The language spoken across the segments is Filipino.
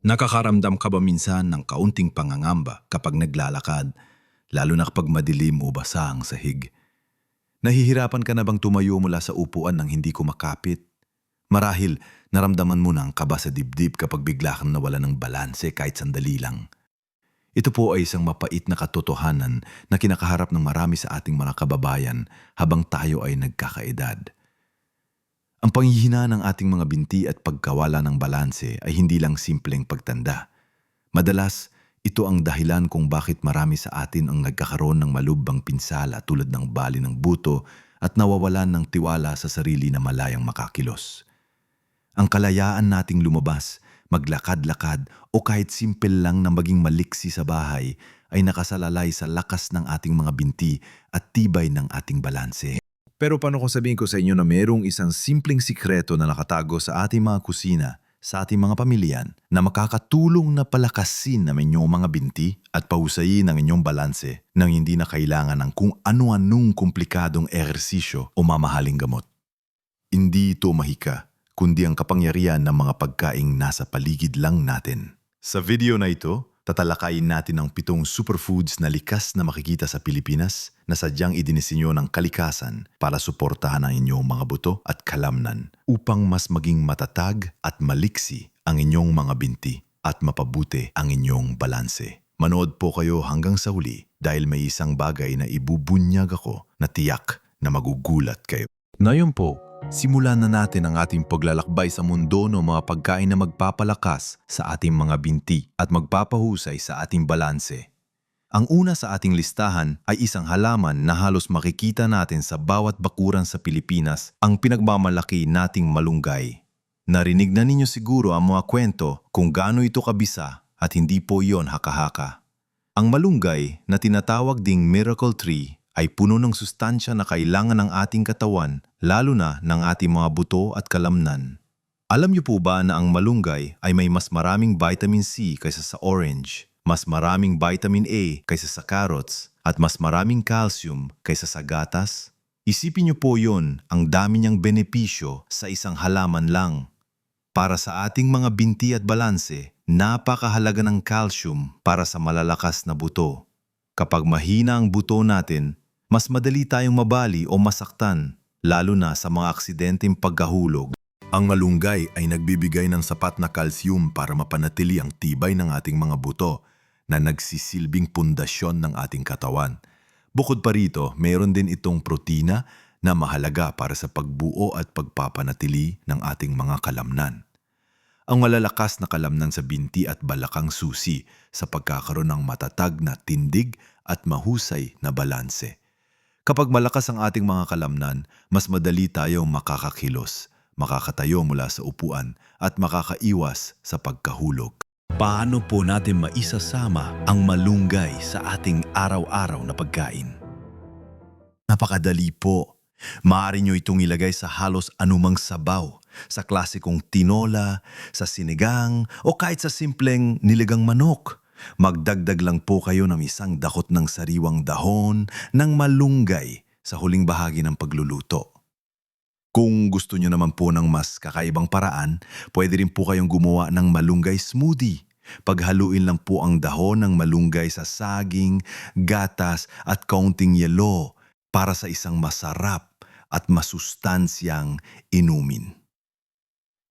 Nakakaramdam ka ba minsan ng kaunting pangangamba kapag naglalakad, lalo na kapag madilim o basa ang sahig? Nahihirapan ka na bang tumayo mula sa upuan nang hindi kumakapit? Marahil naramdaman mo na ang kaba sa dibdib kapag bigla kang nawala ng balanse kahit sandali lang. Ito po ay isang mapait na katotohanan na kinakaharap ng marami sa ating mga kababayan habang tayo ay nagkakaedad. Ang panghihina ng ating mga binti at pagkawala ng balanse ay hindi lang simpleng pagtanda. Madalas, ito ang dahilan kung bakit marami sa atin ang nagkakaroon ng malubang pinsala tulad ng bali ng buto at nawawalan ng tiwala sa sarili na malayang makakilos. Ang kalayaan nating lumabas, maglakad-lakad o kahit simple lang na maging maliksi sa bahay ay nakasalalay sa lakas ng ating mga binti at tibay ng ating balanse. Pero paano kung sabihin ko sa inyo na mayroong isang simpleng sikreto na nakatago sa ating mga kusina, sa ating mga pamilyan, na makakatulong na palakasin ng inyong mga binti at pahusayin ang inyong balanse nang hindi na kailangan ng kung ano-anong komplikadong ehersisyo o mamahaling gamot. Hindi ito mahika, kundi ang kapangyarihan ng mga pagkaing nasa paligid lang natin. Sa video na ito, tatalakayin natin ang pitong superfoods na likas na makikita sa Pilipinas na sadyang idinisenyo ng kalikasan para suportahan ang inyong mga buto at kalamnan upang mas maging matatag at maliksi ang inyong mga binti at mapabuti ang inyong balanse. Manood po kayo hanggang sa huli dahil may isang bagay na ibubunyag ako na tiyak na magugulat kayo. Ngayon po, simulan na natin ang ating paglalakbay sa mundo ng mga pagkain na magpapalakas sa ating mga binti at magpapahusay sa ating balanse. Ang una sa ating listahan ay isang halaman na halos makikita natin sa bawat bakuran sa Pilipinas ang pinagmamalaki nating malunggay. Narinig na ninyo siguro ang mga kwento kung gaano ito kabisa at hindi po iyon haka-haka. Ang malunggay na tinatawag ding miracle tree ay puno ng sustansya na kailangan ng ating katawan lalo na ng ating mga buto at kalamnan. Alam niyo po ba na ang malunggay ay may mas maraming vitamin C kaysa sa orange, mas maraming vitamin A kaysa sa carrots, at mas maraming calcium kaysa sa gatas? Isipin niyo po yon ang dami niyang benepisyo sa isang halaman lang. Para sa ating mga binti at balanse, napakahalaga ng calcium para sa malalakas na buto. Kapag mahina ang buto natin, mas madali tayong mabali o masaktan, lalo na sa mga aksidenteng pagkahulog. Ang malunggay ay nagbibigay ng sapat na kalsyum para mapanatili ang tibay ng ating mga buto na nagsisilbing pundasyon ng ating katawan. Bukod pa rito, mayroon din itong protina na mahalaga para sa pagbuo at pagpapanatili ng ating mga kalamnan. Ang malalakas na kalamnan sa binti at balakang susi sa pagkakaroon ng matatag na tindig at mahusay na balanse. Kapag malakas ang ating mga kalamnan, mas madali tayong makakakilos, makakatayo mula sa upuan at makakaiwas sa pagkahulog. Paano po natin maisasama ang malunggay sa ating araw-araw na pagkain? Napakadali po. Maaari nyo itong ilagay sa halos anumang sabaw, sa klasikong tinola, sa sinigang, o kahit sa simpleng niligang manok. Magdagdag lang po kayo ng isang dakot ng sariwang dahon ng malunggay sa huling bahagi ng pagluluto. Kung gusto nyo naman po ng mas kakaibang paraan, pwede rin po kayong gumawa ng malunggay smoothie. Paghaluin lang po ang dahon ng malunggay sa saging, gatas at kaunting yelo para sa isang masarap at masustansyang inumin.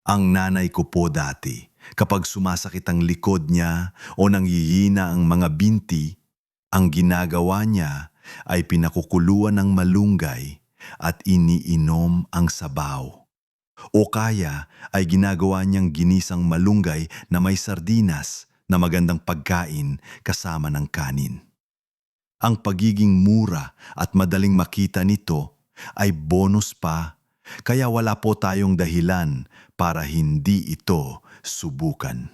Ang nanay ko po dati, kapag sumasakit ang likod niya o nangyihina ang mga binti, ang ginagawa niya ay pinakukuluan ng malunggay at iniinom ang sabaw. O kaya ay ginagawa niyang ginisang malunggay na may sardinas na magandang pagkain kasama ng kanin. Ang pagiging mura at madaling makita nito ay bonus pa, kaya wala po tayong dahilan para hindi ito subukan.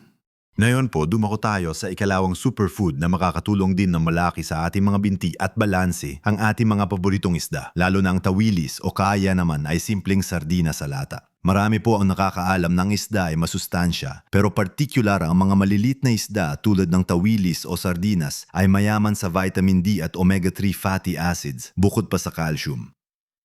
Ngayon po, dumako tayo sa ikalawang superfood na makakatulong din na malaki sa ating mga binti at balanse ang ating mga paboritong isda, lalo na ang tawilis o kaya naman ay simpleng sardina sa lata. Marami po ang nakakaalam ng isda ay masustansya, pero partikular ang mga malilit na isda tulad ng tawilis o sardinas ay mayaman sa vitamin D at omega-3 fatty acids bukod pa sa calcium.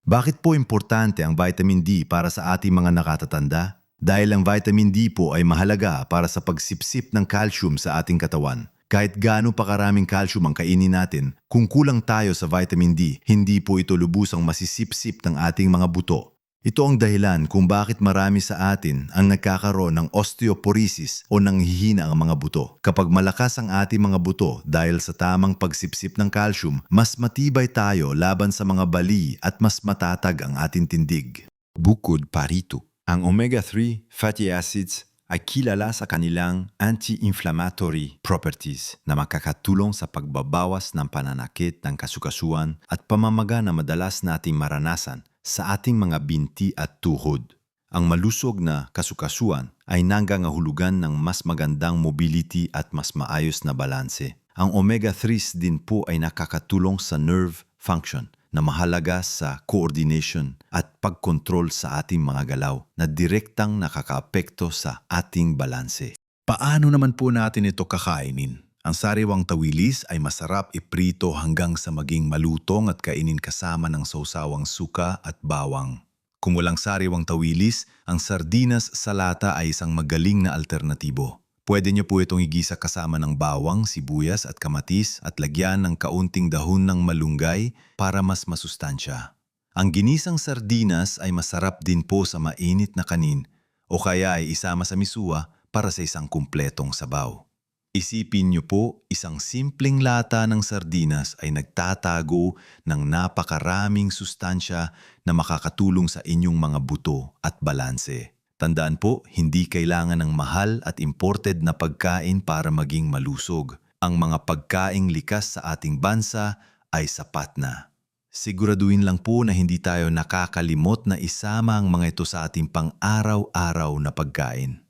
Bakit po importante ang vitamin D para sa ating mga nakatatanda? Dahil ang vitamin D po ay mahalaga para sa pagsipsip ng calcium sa ating katawan. Kahit gaano pa karaming calcium ang kainin natin, kung kulang tayo sa vitamin D, hindi po ito lubusang masisipsip ng ating mga buto. Ito ang dahilan kung bakit marami sa atin ang nagkakaroon ng osteoporosis o nanghihina ang mga buto. Kapag malakas ang ating mga buto dahil sa tamang pagsipsip ng calcium, mas matibay tayo laban sa mga bali at mas matatag ang ating tindig. Bukod pa rito, ang omega-3 fatty acids ay kilala sa kanilang anti-inflammatory properties na makakatulong sa pagbabawas ng pananakit ng kasukasuan at pamamaga na madalas nating maranasan sa ating mga binti at tuhod. Ang malusog na kasukasuan ay nangangahulugan ng mas magandang mobility at mas maayos na balanse. Ang omega-3s din po ay nakakatulong sa nerve function na mahalaga sa coordination at pagkontrol sa ating mga galaw na direktang nakakaapekto sa ating balanse. Paano naman po natin ito kakainin? Ang sariwang tawilis ay masarap iprito hanggang sa maging malutong at kainin kasama ng sausawang suka at bawang. Kung walang sariwang tawilis, ang sardinas sa lata ay isang magaling na alternatibo. Pwede niyo po itong igisa kasama ng bawang, sibuyas at kamatis at lagyan ng kaunting dahon ng malunggay para mas masustansya. Ang ginisang sardinas ay masarap din po sa mainit na kanin o kaya ay isama sa misua para sa isang kumpletong sabaw. Isipin niyo po, isang simpleng lata ng sardinas ay nagtatago ng napakaraming sustansya na makakatulong sa inyong mga buto at balanse. Tandaan po, hindi kailangan ng mahal at imported na pagkain para maging malusog. Ang mga pagkaing likas sa ating bansa ay sapat na. Siguraduhin lang po na hindi tayo nakakalimot na isama ang mga ito sa ating pang-araw-araw na pagkain.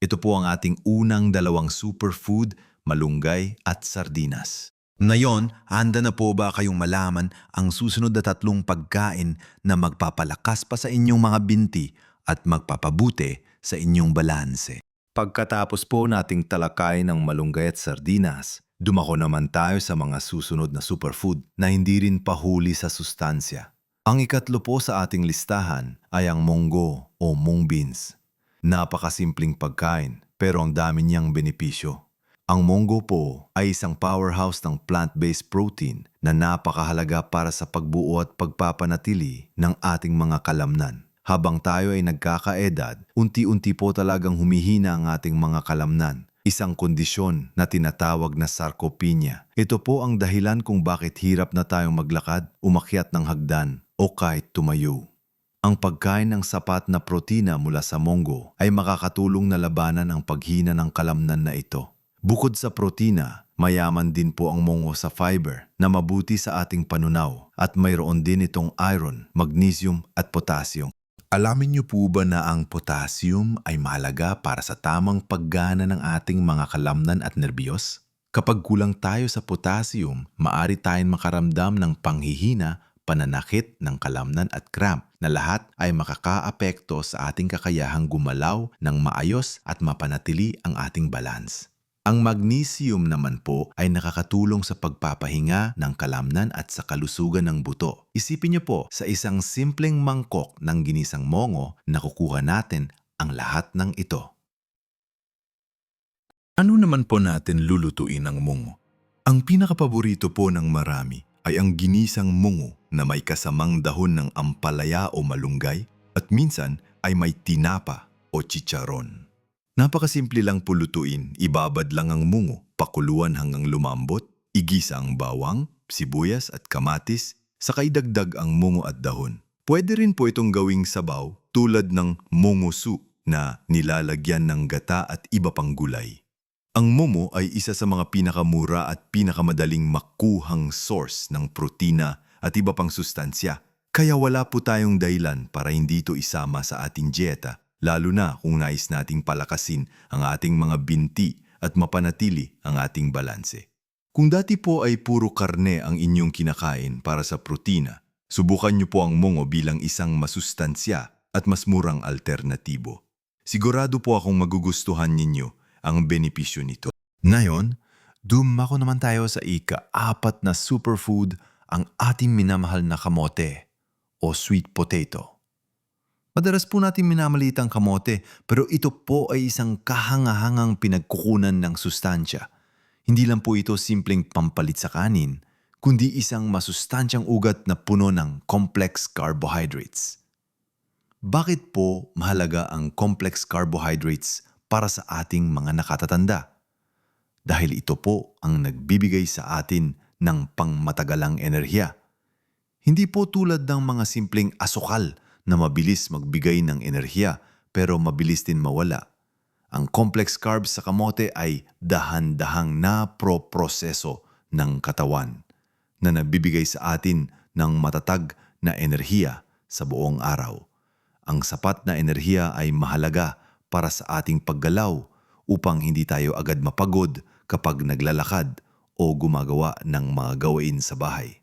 Ito po ang ating unang dalawang superfood, malunggay at sardinas. Ngayon, handa na po ba kayong malaman ang susunod na tatlong pagkain na magpapalakas pa sa inyong mga binti at magpapabuti sa inyong balanse? Pagkatapos po nating talakay ng malunggay at sardinas, dumako naman tayo sa mga susunod na superfood na hindi rin pahuli sa sustansya. Ang ikatlo po sa ating listahan ay ang munggo o mung beans. Napakasimpleng pagkain pero ang dami niyang benepisyo. Ang munggo po ay isang powerhouse ng plant-based protein na napakahalaga para sa pagbuo at pagpapanatili ng ating mga kalamnan. Habang tayo ay nagkakaedad, unti-unti po talagang humihina ang ating mga kalamnan. Isang kondisyon na tinatawag na sarcopenia. Ito po ang dahilan kung bakit hirap na tayong maglakad, umakyat ng hagdan o kahit tumayo. Ang pagkain ng sapat na protina mula sa monggo ay makakatulong na labanan ang paghina ng kalamnan na ito. Bukod sa protina, mayaman din po ang mongo sa fiber na mabuti sa ating panunaw at mayroon din itong iron, magnesium at potassium. Alamin niyo po ba na ang potassium ay mahalaga para sa tamang paggana ng ating mga kalamnan at nerbiyos? Kapag kulang tayo sa potassium, maari tayong makaramdam ng panghihina pananakit ng kalamnan at cramp na lahat ay makakaapekto sa ating kakayahang gumalaw ng maayos at mapanatili ang ating balance. Ang magnesium naman po ay nakakatulong sa pagpapahinga ng kalamnan at sa kalusugan ng buto. Isipin niyo po, sa isang simpleng mangkok ng ginisang mongo, nakukuha natin ang lahat ng ito. Ano naman po natin lulutuin ang mungo? Ang pinakapaborito po ng marami ay ang ginisang mungo na may kasamang dahon ng ampalaya o malunggay at minsan ay may tinapa o chicharon. Napakasimple lang pulutuin, ibabad lang ang mungo, pakuluan hanggang lumambot, igisa ang bawang, sibuyas at kamatis, saka idagdag ang mungo at dahon. Pwede rin po itong gawing sabaw tulad ng mungo soup na nilalagyan ng gata at iba pang gulay. Ang momo ay isa sa mga pinakamura at pinakamadaling makuhang source ng protina at iba pang sustansya. Kaya wala po tayong dahilan para hindi ito isama sa ating dieta, lalo na kung nais nating palakasin ang ating mga binti at mapanatili ang ating balanse. Kung dati po ay puro karne ang inyong kinakain para sa protina, subukan niyo po ang mongo bilang isang masustansya at mas murang alternatibo. Sigurado po akong magugustuhan ninyo ang benepisyo nito. Ngayon, dumako naman tayo sa ika-apat na superfood ang ating minamahal na kamote o sweet potato. Madalas po natin minamaliit ang kamote pero ito po ay isang kahangahangang pinagkukunan ng sustansya. Hindi lang po ito simpleng pampalit sa kanin, kundi isang masustansyang ugat na puno ng complex carbohydrates. Bakit po mahalaga ang complex carbohydrates para sa ating mga nakatatanda? Dahil ito po ang nagbibigay sa atin ng pangmatagalang enerhiya. Hindi po tulad ng mga simpleng asukal na mabilis magbigay ng enerhiya pero mabilis din mawala. Ang complex carbs sa kamote ay dahan-dahang naproproseso ng katawan na nagbibigay sa atin ng matatag na enerhiya sa buong araw. Ang sapat na enerhiya ay mahalaga para sa ating paggalaw upang hindi tayo agad mapagod kapag naglalakad o gumagawa ng mga gawain sa bahay.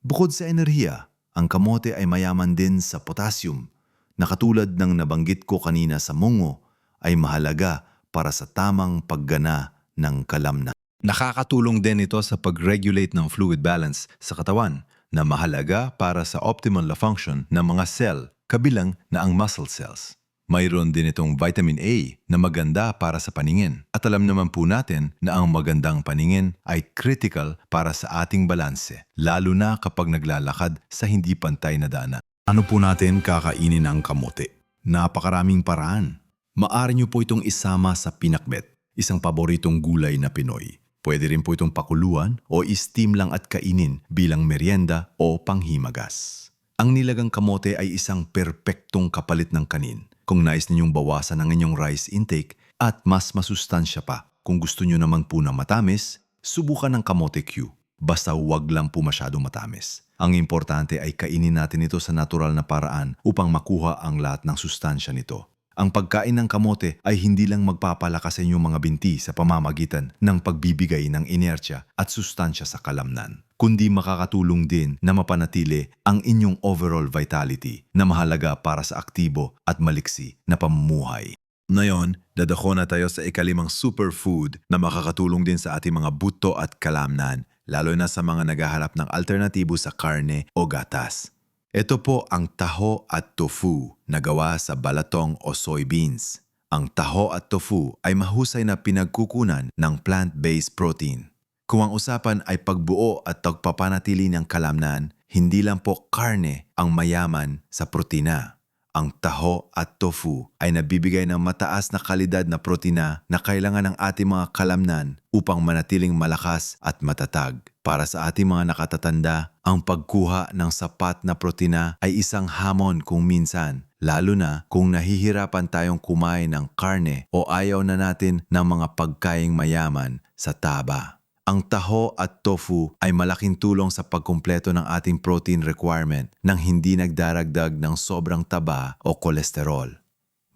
Bukod sa enerhiya, ang kamote ay mayaman din sa potassium na katulad ng nabanggit ko kanina sa mungo ay mahalaga para sa tamang paggana ng kalamnan. Nakakatulong din ito sa pag-regulate ng fluid balance sa katawan na mahalaga para sa optimal na function ng mga cell kabilang na ang muscle cells. Mayroon din itong vitamin A na maganda para sa paningin. At alam naman po natin na ang magandang paningin ay critical para sa ating balanse, lalo na kapag naglalakad sa hindi pantay na daanan. Ano po natin kakainin ang kamote? Napakaraming paraan. Maari niyo po itong isama sa pinakbet, isang paboritong gulay na Pinoy. Pwede rin po itong pakuluan o steam lang at kainin bilang merienda o panghimagas. Ang nilagang kamote ay isang perpektong kapalit ng kanin kung nais ninyong bawasan ang inyong rice intake at mas masustansya pa. Kung gusto nyo naman po na matamis, subukan ng kamote Q. Basta huwag lang po masyadong matamis. Ang importante ay kainin natin ito sa natural na paraan upang makuha ang lahat ng sustansya nito. Ang pagkain ng kamote ay hindi lang magpapalakas sa inyong mga binti sa pamamagitan ng pagbibigay ng inertsya at sustansya sa kalamnan, kundi makakatulong din na mapanatili ang inyong overall vitality na mahalaga para sa aktibo at maliksi na pamumuhay. Ngayon, dadako na tayo sa ikalimang superfood na makakatulong din sa ating mga buto at kalamnan, lalo na sa mga naghahanap ng alternatibo sa karne o gatas. Ito po ang taho at tofu na gawa sa balatong o soybeans. Ang taho at tofu ay mahusay na pinagkukunan ng plant-based protein. Kung ang usapan ay pagbuo at pagpapanatili ng kalamnan, hindi lang po karne ang mayaman sa protina. Ang taho at tofu ay nabibigay ng mataas na kalidad na protina na kailangan ng ating mga kalamnan upang manatiling malakas at matatag. Para sa ating mga nakatatanda, ang pagkuha ng sapat na protina ay isang hamon kung minsan, lalo na kung nahihirapan tayong kumain ng karne o ayaw na natin ng mga pagkaing mayaman sa taba. Ang taho at tofu ay malaking tulong sa pagkumpleto ng ating protein requirement nang hindi nagdaragdag ng sobrang taba o kolesterol.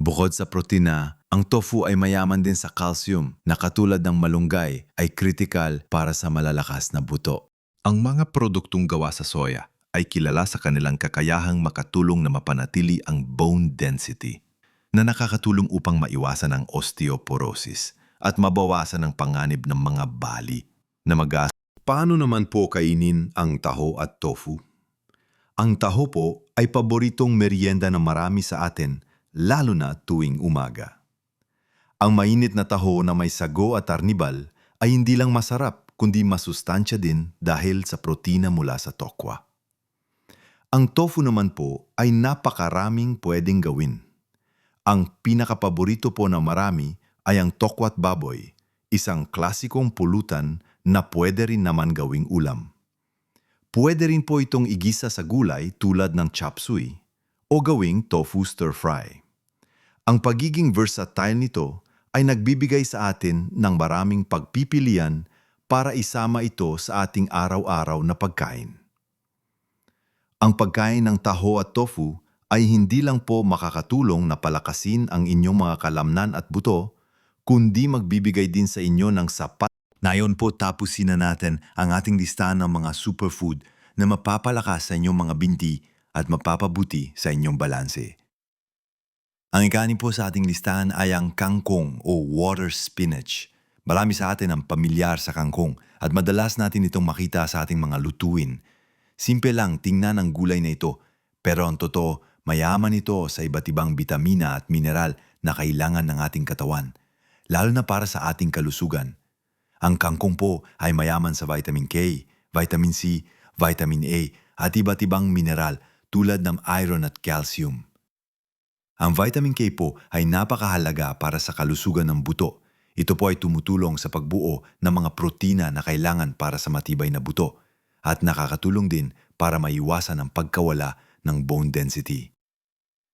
Bukod sa protina, ang tofu ay mayaman din sa calcium na katulad ng malunggay ay critical para sa malalakas na buto. Ang mga produktong gawa sa soya ay kilala sa kanilang kakayahang makatulong na mapanatili ang bone density na nakakatulong upang maiwasan ang osteoporosis at mabawasan ang panganib ng mga bali na mag Paano naman po kainin ang taho at tofu? Ang taho po ay paboritong merienda ng marami sa atin, lalo na tuwing umaga. Ang mainit na taho na may sago at arnibal ay hindi lang masarap kundi masustansya din dahil sa protina mula sa tokwa. Ang tofu naman po ay napakaraming pwedeng gawin. Ang pinakapaborito po ng marami ay ang tokwat baboy, isang klasikong pulutan na pwede rin naman gawing ulam. Pwede rin po itong igisa sa gulay tulad ng chop suey o gawing tofu stir-fry. Ang pagiging versatile nito ay nagbibigay sa atin ng maraming pagpipilian para isama ito sa ating araw-araw na pagkain. Ang pagkain ng taho at tofu ay hindi lang po makakatulong na palakasin ang inyong mga kalamnan at buto, kundi magbibigay din sa inyo ng sapat Nayon po tapusin na natin ang ating listahan ng mga superfood na mapapalakas sa inyong mga binti at mapapabuti sa inyong balanse. Ang ikanin po sa ating listahan ay ang kangkong o water spinach. Marami sa atin ang pamilyar sa kangkong at madalas natin itong makita sa ating mga lutuin. Simple lang tingnan ang gulay na ito, pero ang totoo, Mayaman ito sa iba't ibang bitamina at mineral na kailangan ng ating katawan, lalo na para sa ating kalusugan. Ang kangkong po ay mayaman sa vitamin K, vitamin C, vitamin A at iba't ibang mineral tulad ng iron at calcium. Ang vitamin K po ay napakahalaga para sa kalusugan ng buto. Ito po ay tumutulong sa pagbuo ng mga protina na kailangan para sa matibay na buto at nakakatulong din para maiwasan ang pagkawala ng bone density.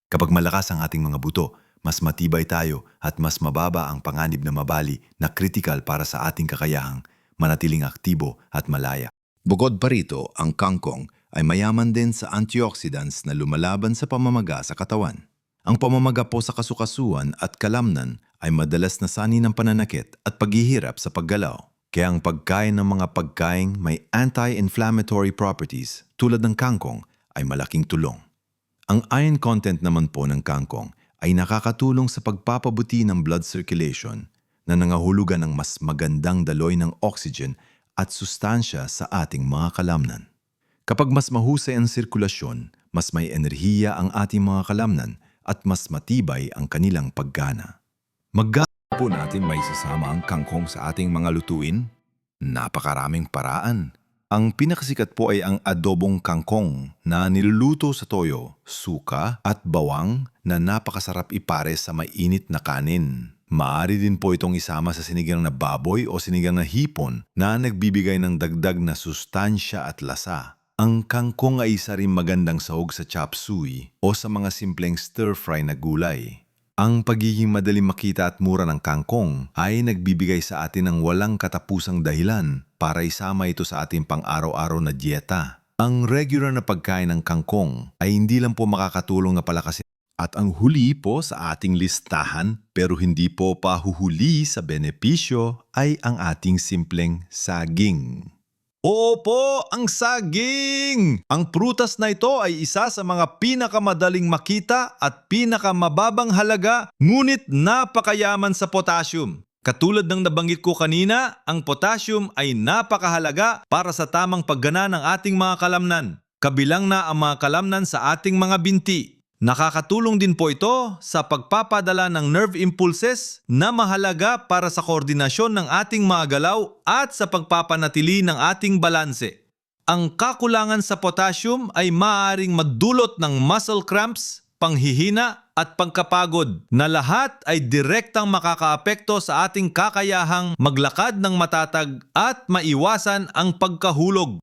Kapag malakas ang ating mga buto, mas matibay tayo at mas mababa ang panganib na mabali na critical para sa ating kakayahang manatiling aktibo at malaya. Bukod pa rito, ang kangkong ay mayaman din sa antioxidants na lumalaban sa pamamaga sa katawan. Ang pamamaga po sa kasukasuan at kalamnan ay madalas na sani ng pananakit at paghihirap sa paggalaw. Kaya ang pagkain ng mga pagkaing may anti-inflammatory properties tulad ng kangkong ay malaking tulong. Ang iron content naman po ng kangkong ay nakakatulong sa pagpapabuti ng blood circulation na nangahulugan ng mas magandang daloy ng oxygen at sustansya sa ating mga kalamnan. Kapag mas mahusay ang sirkulasyon, mas may enerhiya ang ating mga kalamnan at mas matibay ang kanilang paggana. Magga po natin may sasama ang kangkong sa ating mga lutuin? Napakaraming paraan. Ang pinakasikat po ay ang adobong kangkong na niluluto sa toyo, suka at bawang na napakasarap ipare sa mainit na kanin. Maaari din po itong isama sa sinigang na baboy o sinigang na hipon na nagbibigay ng dagdag na sustansya at lasa. Ang kangkong ay isa rin magandang sahog sa chop suey o sa mga simpleng stir-fry na gulay. Ang pagiging madaling makita at mura ng kangkong ay nagbibigay sa atin ng walang katapusang dahilan para isama ito sa ating pang-araw-araw na dieta. Ang regular na pagkain ng kangkong ay hindi lang po makakatulong na palakasin at ang huli po sa ating listahan pero hindi po pahuhuli sa benepisyo ay ang ating simpleng saging. Oo po, ang saging! Ang prutas na ito ay isa sa mga pinakamadaling makita at pinakamababang halaga ngunit napakayaman sa potassium. Katulad ng nabanggit ko kanina, ang potassium ay napakahalaga para sa tamang paggana ng ating mga kalamnan. Kabilang na ang mga kalamnan sa ating mga binti. Nakakatulong din po ito sa pagpapadala ng nerve impulses na mahalaga para sa koordinasyon ng ating mga galaw at sa pagpapanatili ng ating balanse. Ang kakulangan sa potassium ay maaaring magdulot ng muscle cramps, panghihina at pagkapagod na lahat ay direktang makakaapekto sa ating kakayahang maglakad ng matatag at maiwasan ang pagkahulog.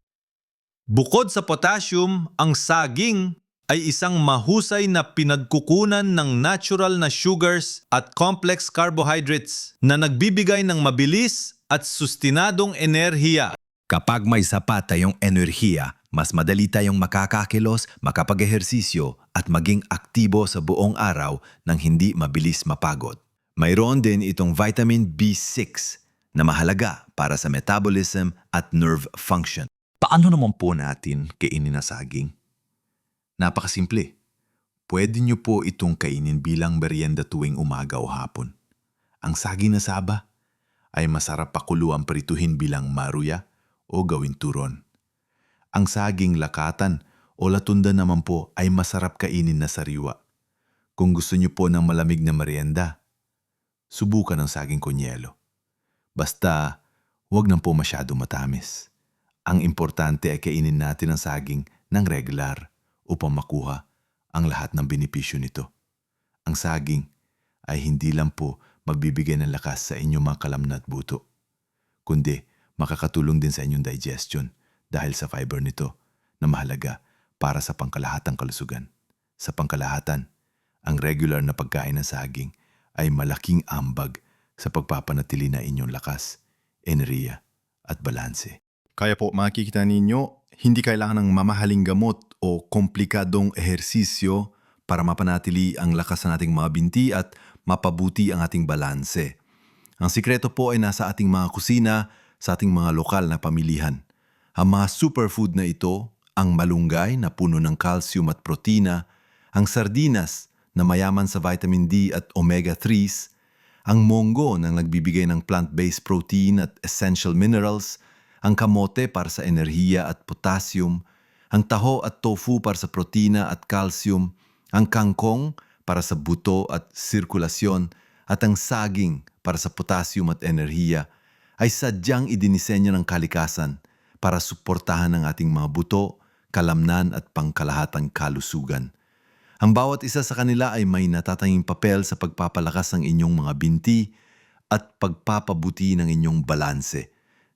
Bukod sa potassium, ang saging ay isang mahusay na pinagkukunan ng natural na sugars at complex carbohydrates na nagbibigay ng mabilis at sustinadong enerhiya. Kapag may sapat tayong enerhiya, mas madali tayong makakakilos, makapag-ehersisyo at maging aktibo sa buong araw nang hindi mabilis mapagod. Mayroon din itong vitamin B6 na mahalaga para sa metabolism at nerve function. Paano naman po natin kainin na saging? Napakasimple. Pwede niyo po itong kainin bilang merienda tuwing umaga o hapon. Ang saging na saba ay masarap pakuluan prituhin bilang maruya o gawin turon. Ang saging lakatan o latunda naman po ay masarap kainin na sariwa. Kung gusto niyo po ng malamig na merienda, subukan ng saging kunyelo. Basta, huwag nang po masyado matamis. Ang importante ay kainin natin ang saging ng regular upang makuha ang lahat ng benepisyo nito. Ang saging ay hindi lang po magbibigay ng lakas sa inyong mga kalamna at buto, kundi makakatulong din sa inyong digestion dahil sa fiber nito na mahalaga para sa pangkalahatang kalusugan. Sa pangkalahatan, ang regular na pagkain ng saging ay malaking ambag sa pagpapanatili na inyong lakas, enerhiya at balanse. Kaya po makikita ninyo, hindi kailangan ng mamahaling gamot o komplikadong ehersisyo para mapanatili ang lakas ng ating mga binti at mapabuti ang ating balanse. Ang sikreto po ay nasa ating mga kusina, sa ating mga lokal na pamilihan. Ang mga superfood na ito, ang malunggay na puno ng calcium at protina, ang sardinas na mayaman sa vitamin D at omega-3s, ang monggo na nagbibigay ng plant-based protein at essential minerals, ang kamote para sa enerhiya at potassium, ang taho at tofu para sa protina at calcium, Ang kangkong para sa buto at sirkulasyon at ang saging para sa potassium at enerhiya ay sadyang idinisenyo ng kalikasan para suportahan ang ating mga buto, kalamnan at pangkalahatang kalusugan. Ang bawat isa sa kanila ay may natatanging papel sa pagpapalakas ng inyong mga binti at pagpapabuti ng inyong balanse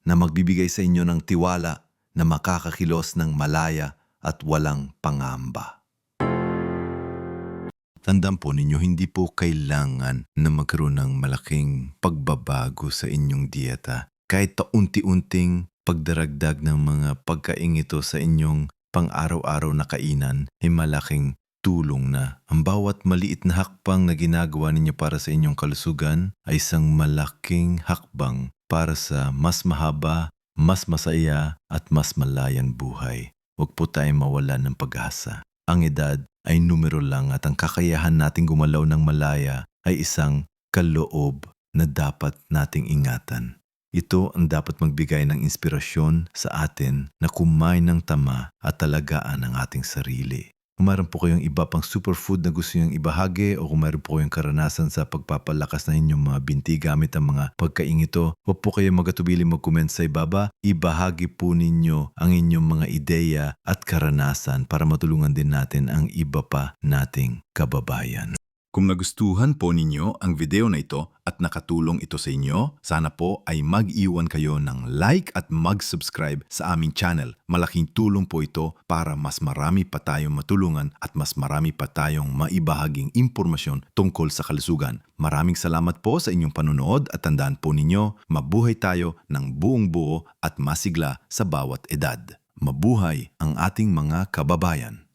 na magbibigay sa inyo ng tiwala na makakakilos ng malaya at walang pangamba. Tandaan po ninyo, hindi po kailangan na magkaroon ng malaking pagbabago sa inyong dieta. Kahit taunti-unting pagdaragdag ng mga pagkaing ito sa inyong pang-araw-araw na kainan ay malaking tulong na. Ang bawat maliit na hakbang na ginagawa ninyo para sa inyong kalusugan ay isang malaking hakbang para sa mas mahaba, mas masaya at mas malayan buhay. Huwag po tayong mawala ng pag-asa. Ang edad ay numero lang at ang kakayahan nating gumalaw ng malaya ay isang kaloob na dapat nating ingatan. Ito ang dapat magbigay ng inspirasyon sa atin na kumain ng tama at talagaan ang ating sarili. Kung mayroon po kayong iba pang superfood na gusto niyong ibahagi o kung mayroon po kayong karanasan sa pagpapalakas ng inyong mga binti gamit ang mga pagkain ito, huwag po kayong magatubili mag-comment sa ibaba. Ibahagi po ninyo ang inyong mga ideya at karanasan para matulungan din natin ang iba pa nating kababayan. Kung nagustuhan po ninyo ang video na ito at nakatulong ito sa inyo, sana po ay mag-iwan kayo ng like at mag-subscribe sa aming channel. Malaking tulong po ito para mas marami pa tayong matulungan at mas marami pa tayong maibahaging impormasyon tungkol sa kalusugan. Maraming salamat po sa inyong panonood at tandaan po ninyo, mabuhay tayo ng buong buo at masigla sa bawat edad. Mabuhay ang ating mga kababayan.